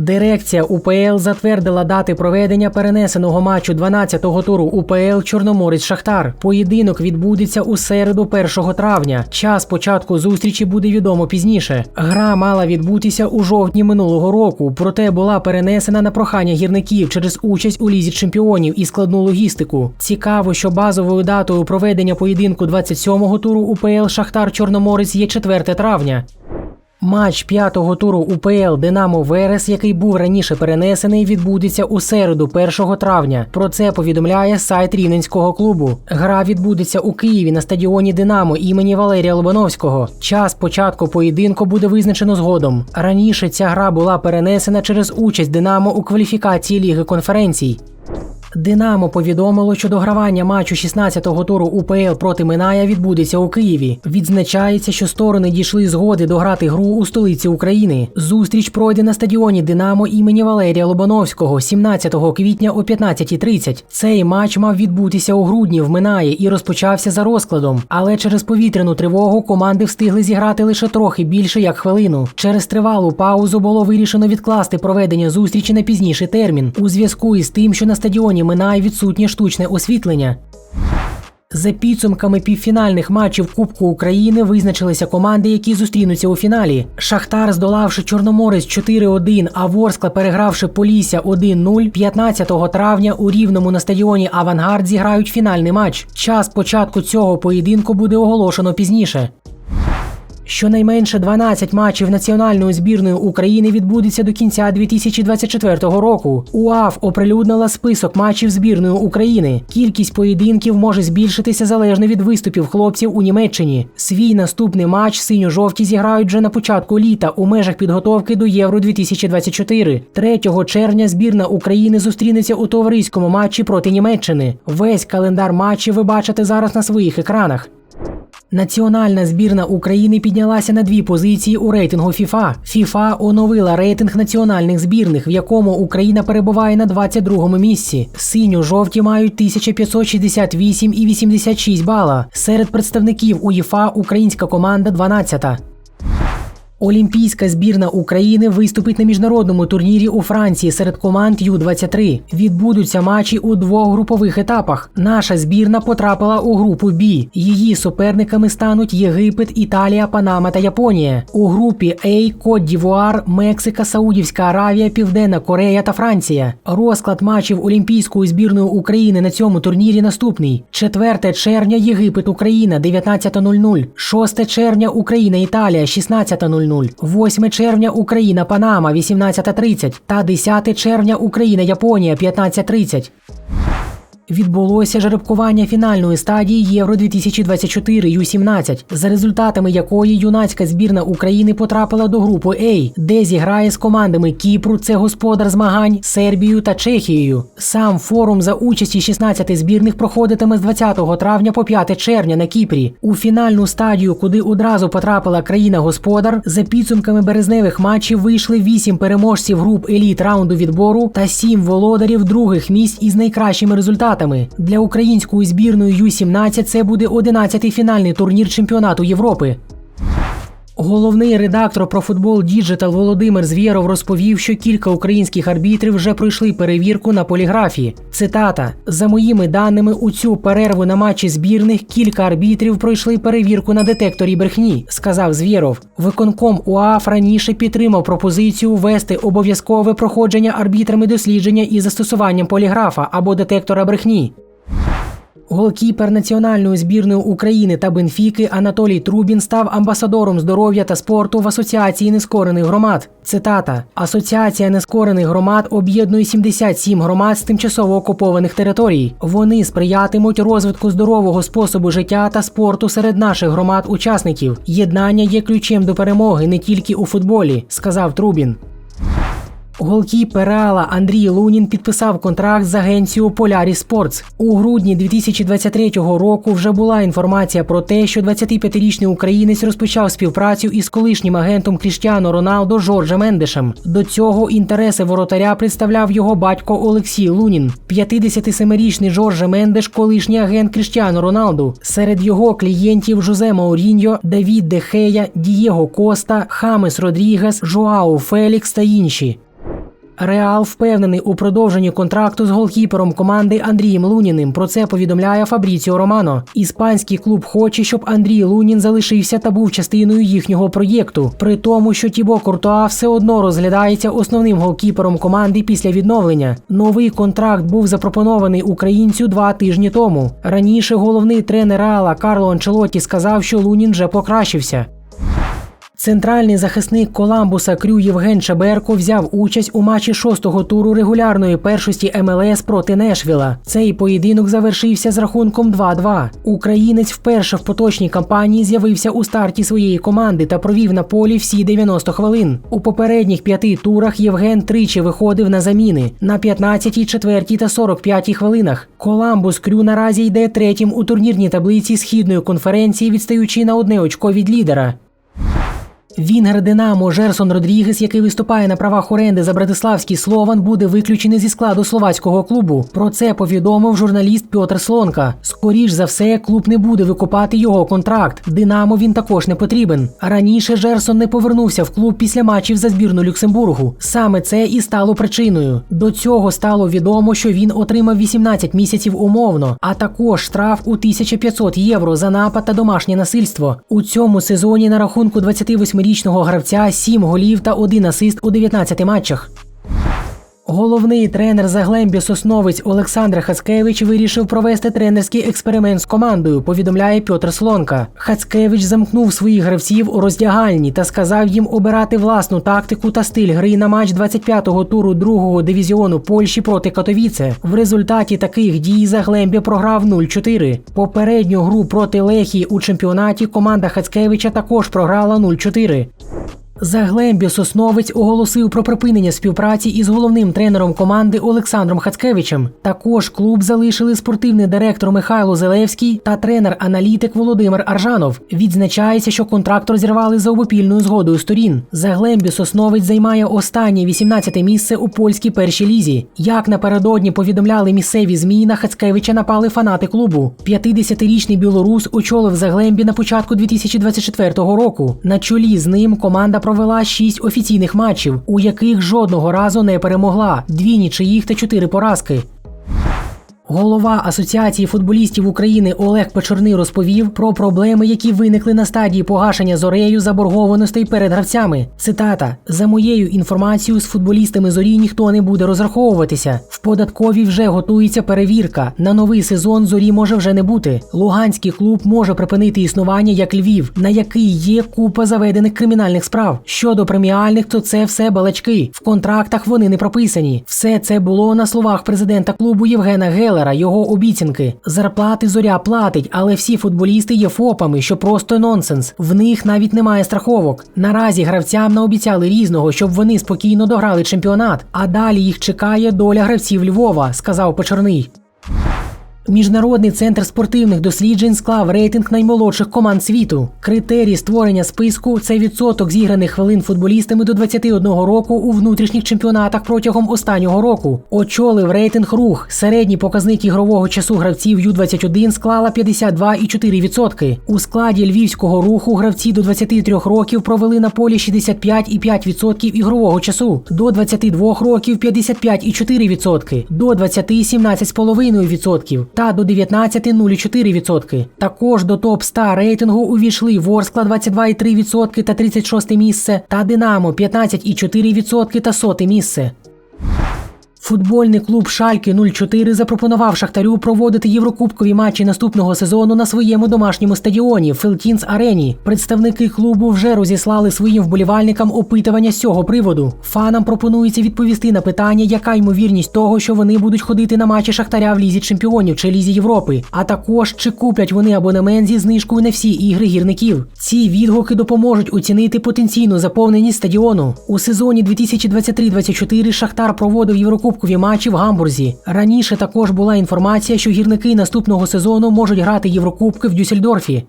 Дирекція УПЛ затвердила дати проведення перенесеного матчу 12-го туру УПЛ Чорноморець Шахтар. Поєдинок відбудеться у середу 1 травня. Час початку зустрічі буде відомо пізніше. Гра мала відбутися у жовтні минулого року, проте була перенесена на прохання гірників через участь у лізі чемпіонів і складну логістику. Цікаво, що базовою датою проведення поєдинку 27-го туру УПЛ Шахтар Чорноморець є 4 травня. Матч п'ятого туру УПЛ Динамо Верес, який був раніше перенесений, відбудеться у середу, 1 травня. Про це повідомляє сайт Рівненського клубу. Гра відбудеться у Києві на стадіоні Динамо імені Валерія Лобановського. Час початку поєдинку буде визначено згодом. Раніше ця гра була перенесена через участь Динамо у кваліфікації Ліги конференцій. Динамо повідомило, що догравання матчу 16-го туру УПЛ проти Миная відбудеться у Києві. Відзначається, що сторони дійшли згоди дограти гру у столиці України. Зустріч пройде на стадіоні Динамо імені Валерія Лобановського 17 квітня о 15.30. Цей матч мав відбутися у грудні в Минаї і розпочався за розкладом. Але через повітряну тривогу команди встигли зіграти лише трохи більше як хвилину. Через тривалу паузу було вирішено відкласти проведення зустрічі на пізніший термін у зв'язку із тим, що на стадіоні минає відсутнє штучне освітлення. За підсумками півфінальних матчів Кубку України визначилися команди, які зустрінуться у фіналі. Шахтар, здолавши Чорноморець 4-1, а Ворскла, перегравши Полісся 1-0, 15 травня у Рівному на стадіоні Авангард зіграють фінальний матч. Час початку цього поєдинку буде оголошено пізніше. Щонайменше 12 матчів національної збірної України відбудеться до кінця 2024 року. УАФ оприлюднила список матчів збірної України. Кількість поєдинків може збільшитися залежно від виступів хлопців у Німеччині. Свій наступний матч синьо-жовті зіграють вже на початку літа у межах підготовки до Євро 2024. 3 червня збірна України зустрінеться у товариському матчі проти Німеччини. Весь календар матчів ви бачите зараз на своїх екранах. Національна збірна України піднялася на дві позиції у рейтингу ФІФА. ФІФА оновила рейтинг національних збірних, в якому Україна перебуває на 22-му місці. Синьо-жовті мають 1568 і 86 бала. Серед представників УЄФА українська команда 12-та. Олімпійська збірна України виступить на міжнародному турнірі у Франції серед команд Ю-23. Відбудуться матчі у двох групових етапах. Наша збірна потрапила у групу Б. Її суперниками стануть Єгипет, Італія, Панама та Японія. У групі А Кот Дівуар, Мексика, Саудівська Аравія, Південна Корея та Франція. Розклад матчів Олімпійської збірної України на цьому турнірі наступний: 4 червня Єгипет, Україна 19.00, 6 червня Україна, Італія 16.00. 8 червня Україна, Панама 18.30 та 10 червня Україна, Японія 15.30. Відбулося жеребкування фінальної стадії Євро 2024 Ю-17, за результатами якої юнацька збірна України потрапила до групи А, де зіграє з командами Кіпру, це господар змагань, Сербією та Чехією. Сам форум за участі 16 збірних проходитиме з 20 травня по 5 червня на Кіпрі. У фінальну стадію, куди одразу потрапила країна-господар, за підсумками березневих матчів вийшли 8 переможців груп еліт раунду відбору та 7 володарів других місць із найкращими результатами. Для української збірної Ю-17 це буде 11-й фінальний турнір чемпіонату Європи. Головний редактор про футбол Діджитал Володимир Звєров розповів, що кілька українських арбітрів вже пройшли перевірку на поліграфі. Цитата: за моїми даними, у цю перерву на матчі збірних кілька арбітрів пройшли перевірку на детекторі брехні, сказав Звєров. Виконком УАФ раніше підтримав пропозицію ввести обов'язкове проходження арбітрами дослідження із застосуванням поліграфа або детектора брехні. Голкіпер національної збірної України та Бенфіки Анатолій Трубін став амбасадором здоров'я та спорту в Асоціації нескорених громад. Цитата: Асоціація нескорених громад об'єднує 77 громад з тимчасово окупованих територій. Вони сприятимуть розвитку здорового способу життя та спорту серед наших громад-учасників. Єднання є ключем до перемоги не тільки у футболі, сказав Трубін. Голкіпер Реала Андрій Лунін підписав контракт з агенцією Polaris Sports. У грудні 2023 року вже була інформація про те, що 25-річний українець розпочав співпрацю із колишнім агентом Кріштіано Роналдо Жоржем Ендешем. До цього інтереси воротаря представляв його батько Олексій Лунін. 57-річний Жорже Мендеш, колишній агент Кріштіано Роналду. Серед його клієнтів Жозе Мауріньо, Давід Дехея, Дієго Коста, Хамес Родрігес, Жоао Фелікс та інші. Реал впевнений у продовженні контракту з голкіпером команди Андрієм Луніним. Про це повідомляє Фабріціо Романо. Іспанський клуб хоче, щоб Андрій Лунін залишився та був частиною їхнього проєкту, при тому, що Тібо Куртуа все одно розглядається основним голкіпером команди після відновлення. Новий контракт був запропонований українцю два тижні тому. Раніше головний тренер Реала Карло Анчелотті сказав, що Лунін вже покращився. Центральний захисник Коламбуса Крю Євген Чаберко взяв участь у матчі шостого туру регулярної першості МЛС проти Нешвіла. Цей поєдинок завершився з рахунком 2-2. Українець вперше в поточній кампанії з'явився у старті своєї команди та провів на полі всі 90 хвилин. У попередніх п'яти турах Євген тричі виходив на заміни на 15, 4 та 45 хвилинах. Коламбус Крю наразі йде третім у турнірній таблиці східної конференції, відстаючи на одне очко від лідера. Вінгер Динамо Жерсон Родрігес, який виступає на правах оренди за братиславський Слован, буде виключений зі складу словацького клубу. Про це повідомив журналіст Пьотр Слонка. Скоріш за все, клуб не буде викупати його контракт. Динамо він також не потрібен. Раніше Жерсон не повернувся в клуб після матчів за збірну Люксембургу. Саме це і стало причиною. До цього стало відомо, що він отримав 18 місяців умовно, а також штраф у 1500 євро за напад та домашнє насильство. У цьому сезоні на рахунку 28 річного гравця 7 голів та 1 асист у 19 матчах. Головний тренер Заглембі Сосновець Олександр Хацкевич вирішив провести тренерський експеримент з командою. Повідомляє Пьотр Слонка. Хацкевич замкнув своїх гравців у роздягальні та сказав їм обирати власну тактику та стиль гри на матч 25-го туру другого дивізіону Польщі проти Катовіце. В результаті таких дій Заглембі програв 0-4. Попередню гру проти Лехії у чемпіонаті команда Хацкевича також програла 0-4. Заглембі Сосновець оголосив про припинення співпраці із головним тренером команди Олександром Хацкевичем. Також клуб залишили спортивний директор Михайло Зелевський та тренер-аналітик Володимир Аржанов. Відзначається, що контракт розірвали за обопільною згодою сторін. Заглембі Сосновець займає останнє 18-те місце у польській першій лізі. Як напередодні повідомляли місцеві змі, на Хацкевича напали фанати клубу. 50-річний білорус очолив Заглембі на початку 2024 року. На чолі з ним команда провела шість офіційних матчів, у яких жодного разу не перемогла, дві нічиїх та чотири поразки. Голова Асоціації футболістів України Олег Печорний розповів про проблеми, які виникли на стадії погашення зорею заборгованостей перед гравцями. Цитата: за моєю інформацією, з футболістами зорі ніхто не буде розраховуватися. В податковій вже готується перевірка. На новий сезон зорі може вже не бути. Луганський клуб може припинити існування як Львів, на який є купа заведених кримінальних справ. Щодо преміальних, то це все балачки. В контрактах вони не прописані. Все це було на словах президента клубу Євгена Гелера. Його обіцянки. Зарплати зоря платить, але всі футболісти є ФОПами, що просто нонсенс. В них навіть немає страховок. Наразі гравцям наобіцяли різного, щоб вони спокійно дограли чемпіонат. А далі їх чекає доля гравців Львова, сказав Почорний. Міжнародний центр спортивних досліджень склав рейтинг наймолодших команд світу. Критерій створення списку це відсоток зіграних хвилин футболістами до 21 року у внутрішніх чемпіонатах протягом останнього року. Очолив рейтинг рух. Середній показник ігрового часу гравців Ю-21 склала 52,4%. У складі львівського руху гравці до 23 років провели на полі 65,5% ігрового часу, до 22 років 55,4%, до 20 – 17,5% та до 19,04%. Також до топ-100 рейтингу увійшли Ворскла 22,3% та 36 місце та Динамо 15,4% та 100 місце. Футбольний клуб Шальки 04 запропонував Шахтарю проводити єврокубкові матчі наступного сезону на своєму домашньому стадіоні Фелтінс Арені. Представники клубу вже розіслали своїм вболівальникам опитування з цього приводу. Фанам пропонується відповісти на питання, яка ймовірність того, що вони будуть ходити на матчі Шахтаря в Лізі Чемпіонів чи Лізі Європи, а також чи куплять вони абонемент зі знижкою на всі ігри гірників. Ці відгуки допоможуть оцінити потенційну заповненість стадіону. У сезоні 2023-2024 Шахтар проводив Єврокуб кубкові матчі в Гамбурзі. Раніше також була інформація, що гірники наступного сезону можуть грати Єврокубки в Дюссельдорфі.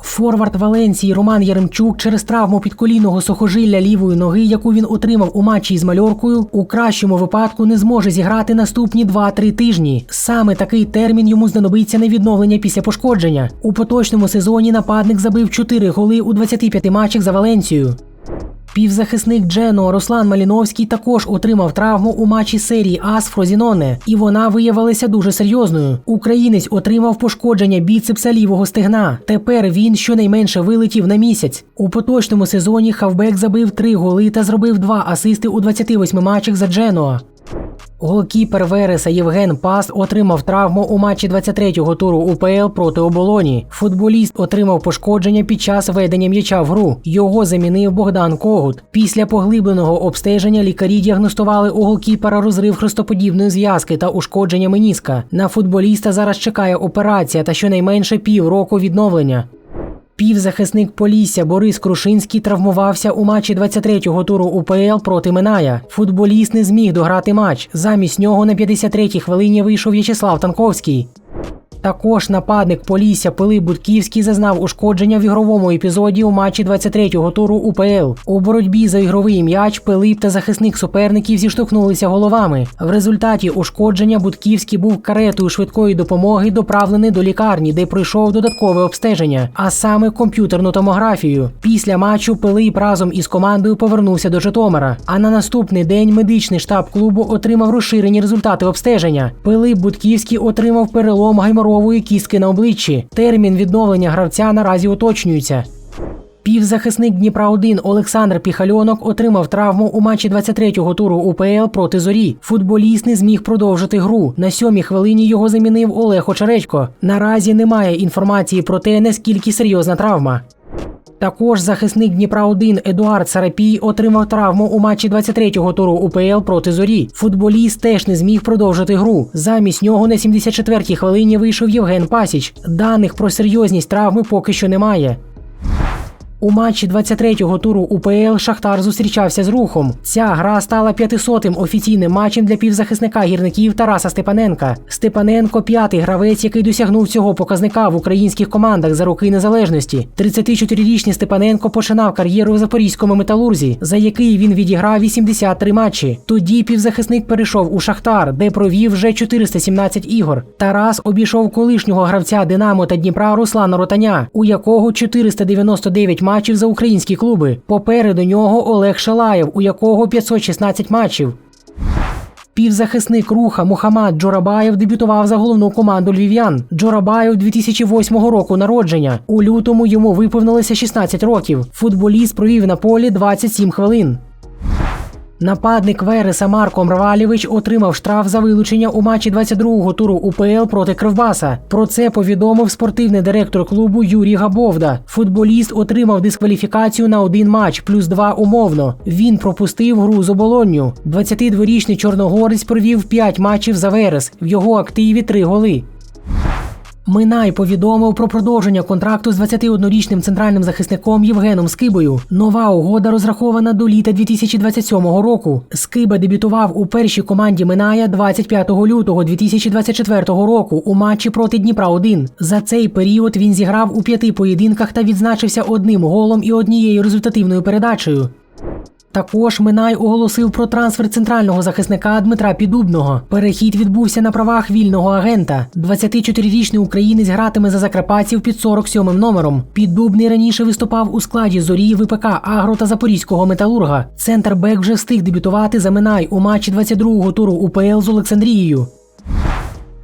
Форвард Валенції Роман Яремчук через травму підколінного сухожилля лівої ноги, яку він отримав у матчі із мальоркою, у кращому випадку не зможе зіграти наступні 2-3 тижні. Саме такий термін йому знадобиться на відновлення після пошкодження. У поточному сезоні нападник забив 4 голи у 25 матчах за Валенцію. Півзахисник Джено Руслан Маліновський також отримав травму у матчі серії А з Фрозіноне, і вона виявилася дуже серйозною. Українець отримав пошкодження біцепса лівого стегна. Тепер він щонайменше вилетів на місяць. У поточному сезоні Хавбек забив три голи та зробив два асисти у 28 матчах за Дженоа. Голкіпер Вереса Євген Пас отримав травму у матчі 23-го туру УПЛ проти оболоні. Футболіст отримав пошкодження під час ведення м'яча в гру. Його замінив Богдан Когут. Після поглибленого обстеження лікарі діагностували у голкіпера розрив хрестоподібної зв'язки та ушкодження меніска. На футболіста зараз чекає операція та щонайменше півроку відновлення. Півзахисник Полісся Борис Крушинський травмувався у матчі 23-го туру УПЛ проти Миная. Футболіст не зміг дограти матч. Замість нього на 53-й хвилині вийшов В'ячеслав Танковський. Також нападник Полісся Пилип Будківський зазнав ушкодження в ігровому епізоді у матчі 23-го туру УПЛ. У боротьбі за ігровий м'яч Пилип та захисник суперників зіштовхнулися головами. В результаті ушкодження Будківський був каретою швидкої допомоги доправлений до лікарні, де пройшов додаткове обстеження, а саме комп'ютерну томографію. Після матчу Пилип разом із командою повернувся до Житомира. А на наступний день медичний штаб клубу отримав розширені результати обстеження. Пилип Будківський отримав перелом гайморової кіски на обличчі. Термін відновлення гравця наразі уточнюється. Півзахисник Дніпра 1 Олександр Піхальонок отримав травму у матчі 23-го туру УПЛ проти зорі. Футболіст не зміг продовжити гру. На сьомій хвилині його замінив Олег Очеречко. Наразі немає інформації про те, наскільки серйозна травма. Також захисник Дніпра 1 Едуард Сарапій отримав травму у матчі 23-го туру УПЛ проти зорі. Футболіст теж не зміг продовжити гру. Замість нього на 74-й хвилині вийшов Євген Пасіч. Даних про серйозність травми поки що немає. У матчі 23-го туру УПЛ Шахтар зустрічався з рухом. Ця гра стала 500-тим офіційним матчем для півзахисника гірників Тараса Степаненка. Степаненко п'ятий гравець, який досягнув цього показника в українських командах за роки незалежності. 34-річний Степаненко починав кар'єру в запорізькому металурзі, за який він відіграв 83 матчі. Тоді півзахисник перейшов у Шахтар, де провів вже 417 ігор. Тарас обійшов колишнього гравця Динамо та Дніпра Руслана Ротаня, у якого 499 матчів за українські клуби. Попереду нього Олег Шалаєв, у якого 516 матчів. Півзахисник руха Мухаммад Джорабаєв дебютував за головну команду львів'ян. Джорабаєв 2008 року народження. У лютому йому виповнилося 16 років. Футболіст провів на полі 27 хвилин. Нападник Вереса Марко Мрвалєвич отримав штраф за вилучення у матчі 22-го туру УПЛ проти Кривбаса. Про це повідомив спортивний директор клубу Юрій Габовда. Футболіст отримав дискваліфікацію на один матч, плюс два умовно. Він пропустив гру з оболонню. 22-річний чорногорець провів 5 матчів за Верес. В його активі 3 голи. Минай повідомив про продовження контракту з 21-річним центральним захисником Євгеном Скибою. Нова угода розрахована до літа 2027 року. Скиба дебютував у першій команді Миная 25 лютого 2024 року у матчі проти Дніпра 1 За цей період він зіграв у п'яти поєдинках та відзначився одним голом і однією результативною передачею. Також Минай оголосив про трансфер центрального захисника Дмитра Підубного. Перехід відбувся на правах вільного агента. 24-річний українець гратиме за закарпатців під 47-м номером. Піддубний раніше виступав у складі зорі ВПК Агро та Запорізького металурга. Центр Бек вже встиг дебютувати за Минай у матчі 22-го туру УПЛ з Олександрією.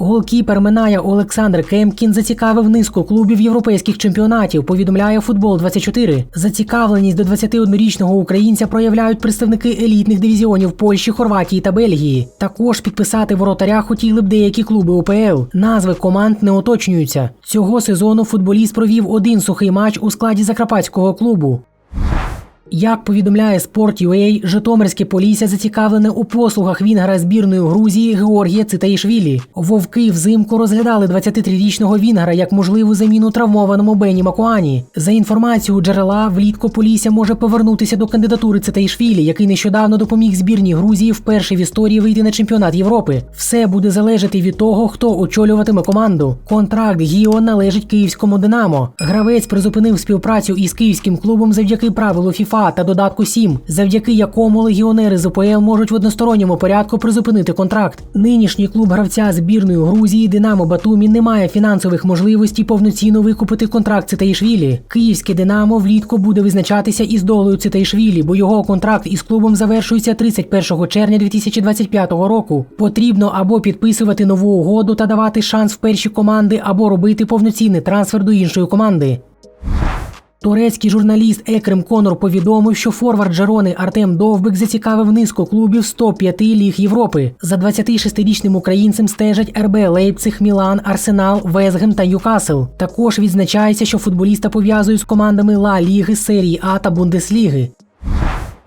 Голкіпер Миная Олександр Кемкін зацікавив низку клубів європейських чемпіонатів. Повідомляє футбол 24 Зацікавленість до 21-річного українця проявляють представники елітних дивізіонів Польщі, Хорватії та Бельгії. Також підписати воротаря хотіли б деякі клуби УПЛ. Назви команд не уточнюються. Цього сезону футболіст провів один сухий матч у складі Закарпатського клубу. Як повідомляє Sport.ua, Житомирське Полісся зацікавлене у послугах Вінгера збірної Грузії Георгія Цитаїшвілі. Вовки взимку розглядали 23-річного Вінгера як можливу заміну травмованому Бені Макуані. За інформацією джерела, влітку Полісся може повернутися до кандидатури Цитаїшвілі, який нещодавно допоміг збірній Грузії вперше в історії вийти на чемпіонат Європи. Все буде залежати від того, хто очолюватиме команду. Контракт Гіо належить київському Динамо. Гравець призупинив співпрацю із київським клубом завдяки правилу FIFA УЄФА та додатку 7, завдяки якому легіонери з УПЛ можуть в односторонньому порядку призупинити контракт. Нинішній клуб гравця збірної Грузії Динамо Батумі не має фінансових можливостей повноцінно викупити контракт Цитаїшвілі. Київське Динамо влітку буде визначатися із долею Цитаїшвілі, бо його контракт із клубом завершується 31 червня 2025 року. Потрібно або підписувати нову угоду та давати шанс в перші команди, або робити повноцінний трансфер до іншої команди. Турецький журналіст Екрем Конор повідомив, що форвард Джерони Артем Довбик зацікавив низку клубів з топ-5 ліг Європи. За 26-річним українцем стежать РБ Лейпциг, Мілан, Арсенал, Везгем та Ньюкасл. Також відзначається, що футболіста пов'язують з командами Ла Ліги, Серії А та Бундесліги.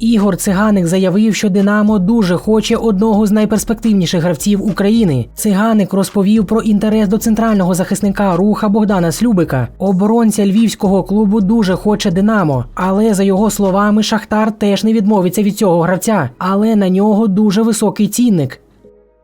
Ігор Циганик заявив, що Динамо дуже хоче одного з найперспективніших гравців України. Циганик розповів про інтерес до центрального захисника руха Богдана Слюбика. Оборонця львівського клубу дуже хоче Динамо, але за його словами, Шахтар теж не відмовиться від цього гравця, але на нього дуже високий цінник.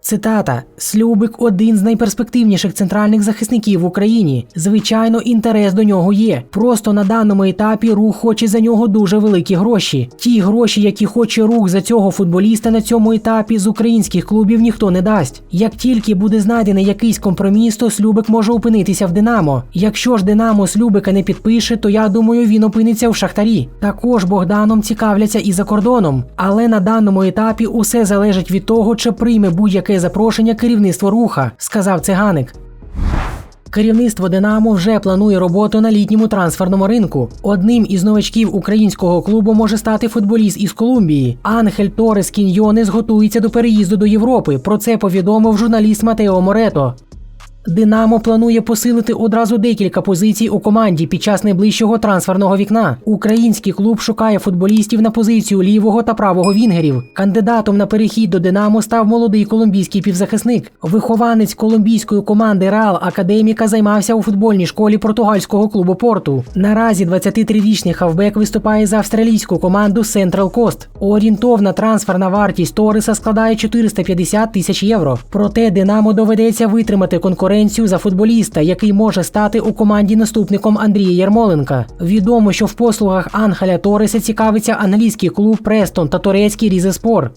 Цитата: Слюбик один з найперспективніших центральних захисників в Україні. Звичайно, інтерес до нього є. Просто на даному етапі рух хоче за нього дуже великі гроші. Ті гроші, які хоче рух за цього футболіста на цьому етапі, з українських клубів ніхто не дасть. Як тільки буде знайдений якийсь компроміс, то Слюбик може опинитися в Динамо. Якщо ж Динамо Слюбика не підпише, то я думаю, він опиниться в Шахтарі. Також Богданом цікавляться і за кордоном. Але на даному етапі усе залежить від того, чи прийме будь-яке запрошення керівництво руха, сказав циганик. Керівництво Динамо вже планує роботу на літньому трансферному ринку. Одним із новачків українського клубу може стати футболіст із Колумбії. Анхель Торес Кіньйонес готується до переїзду до Європи. Про це повідомив журналіст Матео Морето. Динамо планує посилити одразу декілька позицій у команді під час найближчого трансферного вікна. Український клуб шукає футболістів на позицію лівого та правого вінгерів. Кандидатом на перехід до Динамо став молодий колумбійський півзахисник. Вихованець колумбійської команди Реал Академіка займався у футбольній школі португальського клубу Порту. Наразі 23-річний хавбек виступає за австралійську команду Central Coast. Орієнтовна трансферна вартість Ториса складає 450 тисяч євро. Проте Динамо доведеться витримати конкуренцію за футболіста, який може стати у команді наступником Андрія Ярмоленка. Відомо, що в послугах Анхеля Ториса цікавиться англійський клуб Престон та турецький Різеспор.